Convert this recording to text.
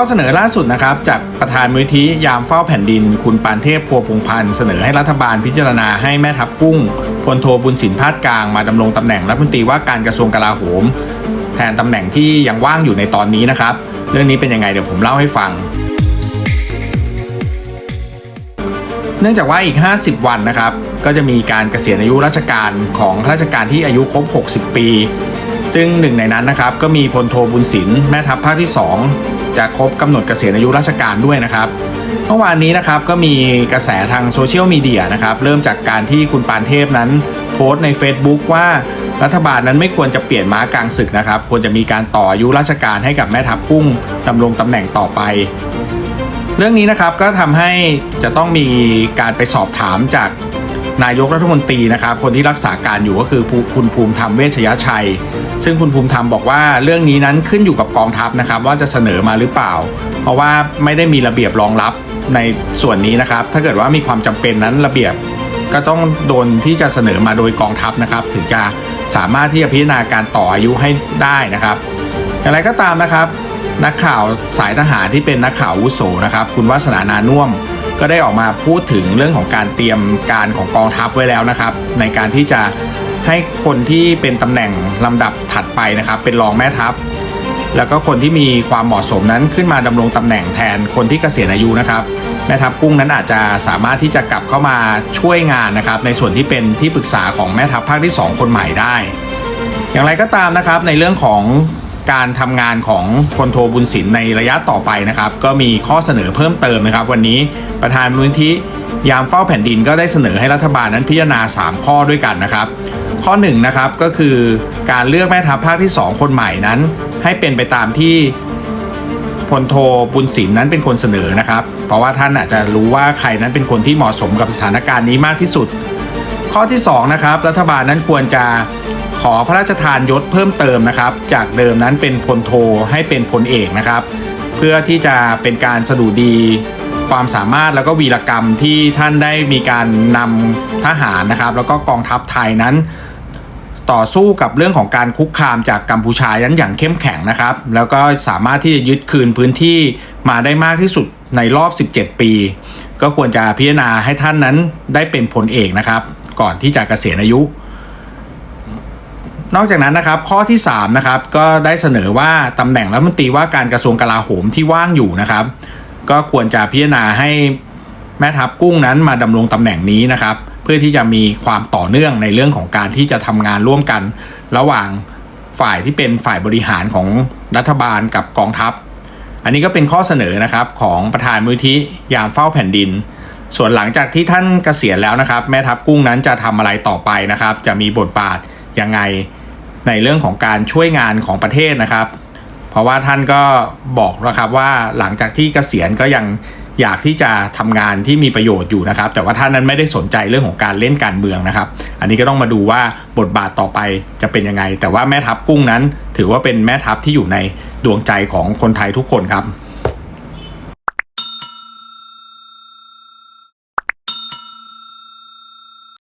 ข้อเสนอล่าสุดนะครับ จากประธานมูลที่ยามเฝ้าแผ่นดิน คุณปานเทพพัวพงพันธ์เสนอให้รัฐบาลพิจารณาให้แม่ทัพกุ้งพลโทบุญสินพาดกลางมาดำรงตำแหน่งรัฐมนตรีว่าการกระทรวงกลาโหม แทนตำแหน่งที่ยังว่างอยู่ในตอนนี้นะครับ เรื่องนี้เป็นยังไงเดี๋ยวผมเล่าให้ฟังเนื่องจากว่าอีก 50 วันนะครับ ก็จะมีการเกษียณอายุราชการของข้าราชการที่อายุครบ 60 ปี ซึ่งหนึ่งในนั้นนะครับ ก็มีพลโทบุญสินแม่ทัพภาคที่ 2 จะครบกำหนดเกษียณอายุราชการด้วยนะครับเมื่อวานนี้นะครับก็มีกระแสทางโซเชียลมีเดียนะครับเริ่มจากการที่คุณปานเทพนั้นโพสต์ใน Facebook ว่ารัฐบาลนั้นไม่ควรจะเปลี่ยนม้ากลางศึกนะครับ ควรจะมีการต่ออายุราชการให้กับแม่ทัพกุ้งดำรงตำแหน่งต่อไป เรื่องนี้นะครับก็ทำให้จะต้องมีการไปสอบถามจาก นายกรัฐมนตรีนะครับคนที่รักษาการอยู่ก็คือคุณภูมิธรรมเวชยชัย ซึ่งคุณภูมิธรรมบอกว่าเรื่องนี้นั้นขึ้นอยู่กับกองทัพนะครับ ว่าจะเสนอมาหรือเปล่า เพราะว่าไม่ได้มีระเบียบรองรับในส่วนนี้นะครับ ถ้าเกิดว่ามีความจำเป็นนั้นระเบียบก็ต้องโดนที่จะเสนอมาโดยกองทัพนะครับ ถึงจะสามารถที่จะพิจารณาการต่ออายุให้ได้นะครับ อย่างไรก็ตามนะครับ นักข่าวสายทหารที่เป็นนักข่าวอาวุโสนะครับ คุณวัฒนานานุ่วม ก็ได้ออกมาพูดถึงเรื่องของการเตรียมการของกองทัพไว้แล้วนะครับ ในการที่จะให้คนที่เป็นตำแหน่งลำดับถัดไปนะครับ เป็นรองแม่ทัพ แล้วก็คนที่มีความเหมาะสมนั้นขึ้นมาดำรงตำแหน่งแทนคนที่เกษียณอายุนะครับแม่ทัพกุ้งนั้นอาจจะสามารถที่จะกลับเข้ามาช่วยงานนะครับ ในส่วนที่เป็นที่ปรึกษาของแม่ทัพภาคที่ 2 คนใหม่ได้ อย่างไรก็ตามนะครับในเรื่องของ การทำงานของพลโทบุญสินในระยะต่อไปนะครับ ก็มีข้อเสนอเพิ่มเติมนะครับ วันนี้ประธานมูลนิธิยามเฝ้าแผ่นดินก็ได้เสนอให้รัฐบาลนั้นพิจารณา 3 ข้อด้วยกันนะครับ ข้อ1นงนะครับก็คือการเลือกแม่ทัพภาคที่ 2 คนใหม่นั้น ให้เป็นไปตามที่พลโทบุญสินนั้นเป็นคนเสนอนะครับ เพราะว่าท่านอาจจะรู้ว่าใครนั้นเป็นคนที่เหมาะสมกับสถานการณ์นี้มากที่สุด ข้อที่2นะครับรัฐบาลนั้นควรจะ ขอพระราชทานยศเพิ่มเติมนะครับ จากเดิมนั้นเป็นพลโทให้เป็นพลเอกนะครับ เพื่อที่จะเป็นการสะดุดีความสามารถแล้วก็วีรกรรมที่ท่านได้มีการนำทหารนะครับ แล้วก็กองทัพไทยนั้น ต่อสู้กับเรื่องของการคุกคามจากกัมพูชานั้นอย่างเข้มแข็งนะครับ แล้วก็สามารถที่จะยึดคืนพื้นที่มาได้มากที่สุดในรอบ 17 ปี ก็ควรจะพิจารณาให้ท่านนั้นได้เป็นพลเอกนะครับ ก่อนที่จะเกษียณอายุ นอกจากนั้นนะครับข้อที่3นะครับก็ได้เสนอว่าตำแหน่งรัฐมนตรีว่าการกระทรวงกลาโหมที่ว่างอยู่นะครับ ก็ควรจะพิจารณาให้แม่ทัพกุ้งนั้นมาดำรงตำแหน่งนี้นะครับ เพื่อที่จะมีความต่อเนื่องในเรื่องของการที่จะทำงานร่วมกัน ระหว่างฝ่ายที่เป็นฝ่ายบริหารของรัฐบาลกับกองทัพ อันนี้ก็เป็นข้อเสนอนะครับของประธานมูลที่ยามเฝ้าแผ่นดิน ส่วนหลังจากที่ท่านเกษียณแล้วนะครับ แม่ทัพกุ้งนั้นจะทำอะไรต่อไปนะครับ จะมีบทบาทยังไง ในเรื่องของการช่วยงานของประเทศนะครับ เพราะว่าท่านก็บอกนะครับว่าหลังจากที่เกษียณก็ยังอยากที่จะทำงานที่มีประโยชน์อยู่นะครับ แต่ว่าท่านนั้นไม่ได้สนใจเรื่องของการเล่นการเมืองนะครับ อันนี้ก็ต้องมาดูว่าบทบาทต่อไปจะเป็นยังไง แต่ว่าแม่ทัพกุ้งนั้น ถือว่าเป็นแม่ทัพที่อยู่ในดวงใจของคนไทยทุกคนครับ